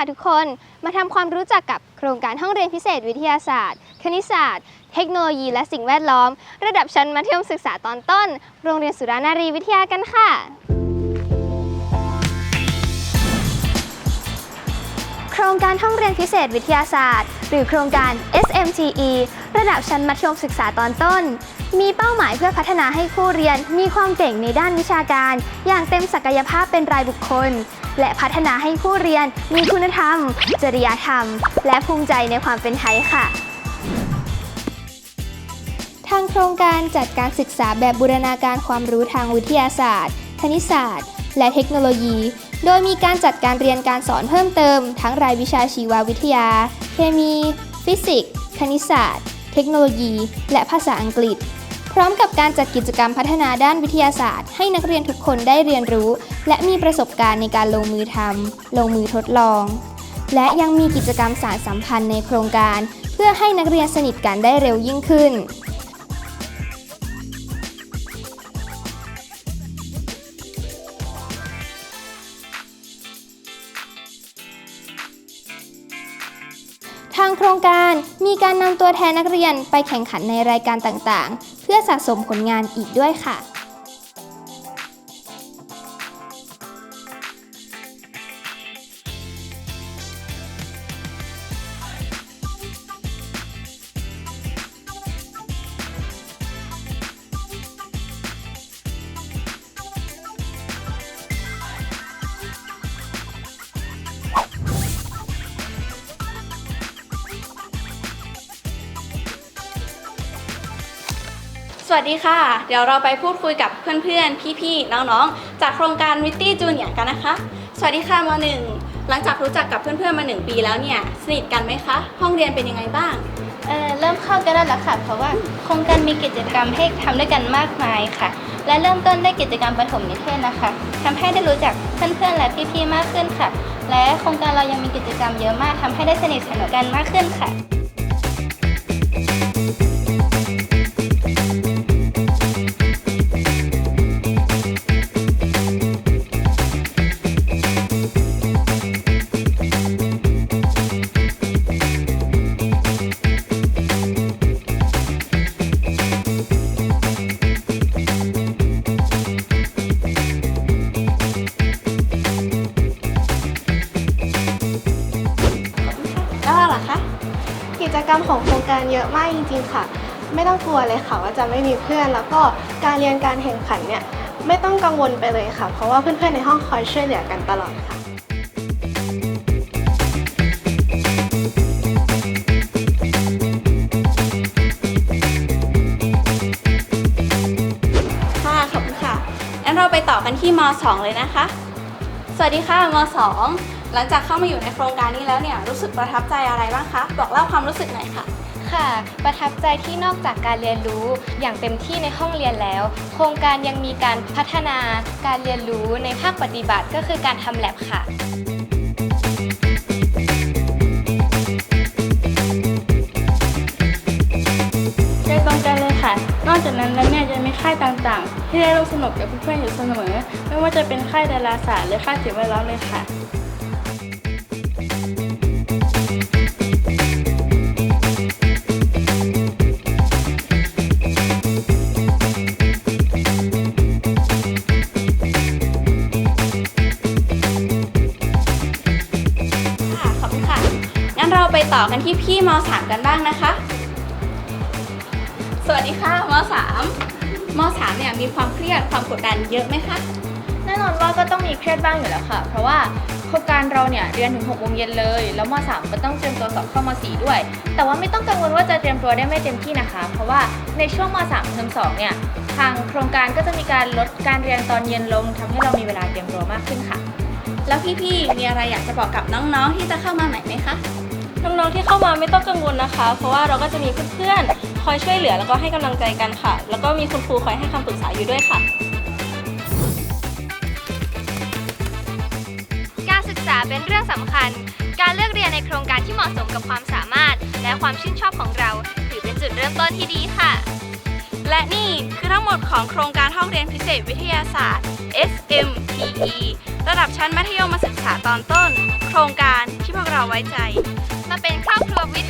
ค่ะทุกคนมาทำความรู้จักกับโครงการห้องเรียนพิเศษวิทยาศาสตร์ คณิตศาสตร์ เทคโนโลยี และสิ่งแวดล้อม ระดับชั้นมัธยมศึกษาตอนต้น โรงเรียนสุรานารีวิทยากันค่ะ โครงการห้องเรียนพิเศษวิทยาศาสตร์ หรือโครงการ SMTE ระดับชั้นมัธยมศึกษาตอนต้น มีเป้าหมายเพื่อพัฒนาให้ผู้เรียนมีความเก่งในด้านวิชาการ อย่างเต็มศักยภาพเป็นรายบุคคล และพัฒนาให้ผู้เรียนมีคุณธรรม จริยธรรม และภูมิใจในความเป็นไทยค่ะทางโครงการจัดการศึกษาแบบบูรณาการความรู้ทางวิทยาศาสตร์ คณิตศาสตร์ และเทคโนโลยี โดยมีการจัดการเรียนการสอนเพิ่มเติม ทั้งรายวิชาชีววิทยา เคมี ฟิสิกส์ คณิตศาสตร์ เทคโนโลยี และภาษาอังกฤษ พร้อมกับการจัดกิจกรรมพัฒนาด้านวิทยาศาสตร์ ให้นักเรียนทุกคนได้เรียนรู้ และมีประสบการณ์ในการลงมือทำลงมือทดลอง และยังมีกิจกรรมสารสัมพันธ์ในโครงการ เพื่อให้นักเรียนสนิทกันได้เร็วยิ่งขึ้น ทางโครงการมีการนำตัวแทนนักเรียนไปแข่งขันในรายการต่างๆ เพื่อสะสมผลงานอีกด้วยค่ะ วัสดีค่ะ เดี๋ยวเราไปพูดคุยกับเพื่อนๆ พี่ๆ น้องๆ จากโครงการวิตตี้จูเนียกันนะคะ สวัสดีค่ะมหนึ่งหลังจากรู้จักกับเพื่อนๆ มาหนึ่งปีแล้วเนี่ย สนิทกันไหมคะ ห้องเรียนเป็นยังไงบ้าง เออเริ่มเข้ากันได้แล้วค่ะ เพราะว่าโครงการมีกิจกรรมให้ทำด้วยกันมากมายค่ะ และเริ่มต้นด้วยกิจกรรมปฐมนิเทศนะคะทำให้ได้รู้จักเพื่อนๆ และพี่ๆ มากขึ้นค่ะ และโครงการเรายังมีกิจกรรมเยอะมากทำให้ได้สนิทสนมกันมากขึ้นค่ะ รรมของโครงการเยอะมากจริง ๆ ค่ะ ไม่ต้องกลัวเลยค่ะว่าจะไม่มีเพื่อน แล้วก็การเรียนการแข่งขันเนี่ยไม่ต้องกังวลไปเลยค่ะ เพราะว่าเพื่อนๆในห้องคอยช่วยเหลือกันตลอดค่ะค่ะขอบคุณค่ะงั้นเราไปต่อกันที่ม 2 เลยนะคะ สวัสดีค่ะม 2 หลังจากเข้ามาอยู่ในโครงการนี้แล้วเนี่ยรู้สึกประทับใจอะไรบ้างคะ บอกเล่าความรู้สึกหน่อยค่ะ ค่ะ ประทับใจที่นอกจากการเรียนรู้อย่างเต็มที่ในห้องเรียนแล้ว โครงการยังมีการพัฒนาการเรียนรู้ในภาคปฏิบัติก็คือการทำแลบค่ะใจตรงกันเลยค่ะ นอกจากนั้นแล้วเนี่ยจะมีค่ายต่างๆ ที่ได้ร่วมสนุกกับเพื่อนๆอยู่เสมอ ไม่ว่าจะเป็นค่ายดาราศาสตร์หรือค่ายสิ่งแวดล้อมเลยค่ะค่ะ ต่อกันที่พี่ม 3 กันบ้างนะคะ สวัสดีค่ะม 3 ม 3 เนี่ยมีความเครียดความกดดันเยอะไหมคะ แน่นอนว่าก็ต้องมีเครียดบ้างอยู่แล้วค่ะ เพราะว่าโครงการเราเนี่ยเรียนถึง6โมงเย็นเลย แล้วม 3 ก็ต้องเตรียมตัวสอบเข้าม 4 ด้วย แต่ว่าไม่ต้องกังวลว่าจะเตรียมตัวได้ไม่เต็มที่นะคะ เพราะว่าในช่วงม 3 เทอม2เนี่ยทางโครงการก็จะมีการลดการเรียนตอนเย็นลงทำให้เรามีเวลาเตรียมตัวมากขึ้นค่ะ แล้วพี่ๆมีอะไรอยากจะบอกกับน้องๆที่จะเข้ามาใหม่ไหมคะ น้องๆที่เข้ามาไม่ต้องกังวลนะคะ เพราะว่าเราก็จะมีเพื่อนๆคอยช่วยเหลือแล้วก็ให้กำลังใจกันค่ะ แล้วก็มีคุณครูคอยให้คำปรึกษาอยู่ด้วยค่ะ การศึกษาเป็นเรื่องสำคัญ การเลือกเรียนในโครงการที่เหมาะสมกับความสามารถ และความชื่นชอบของเรา ถือเป็นจุดเริ่มต้นที่ดีค่ะ มดของโครงการห้องเรียนพิเศษวิทยาศาสตร์ S.M.P.E. ระดับชั้นมัธยมศึกษาตอนต้น โครงการที่พวกเราไว้ใจ มาเป็นครอบครัววิทย์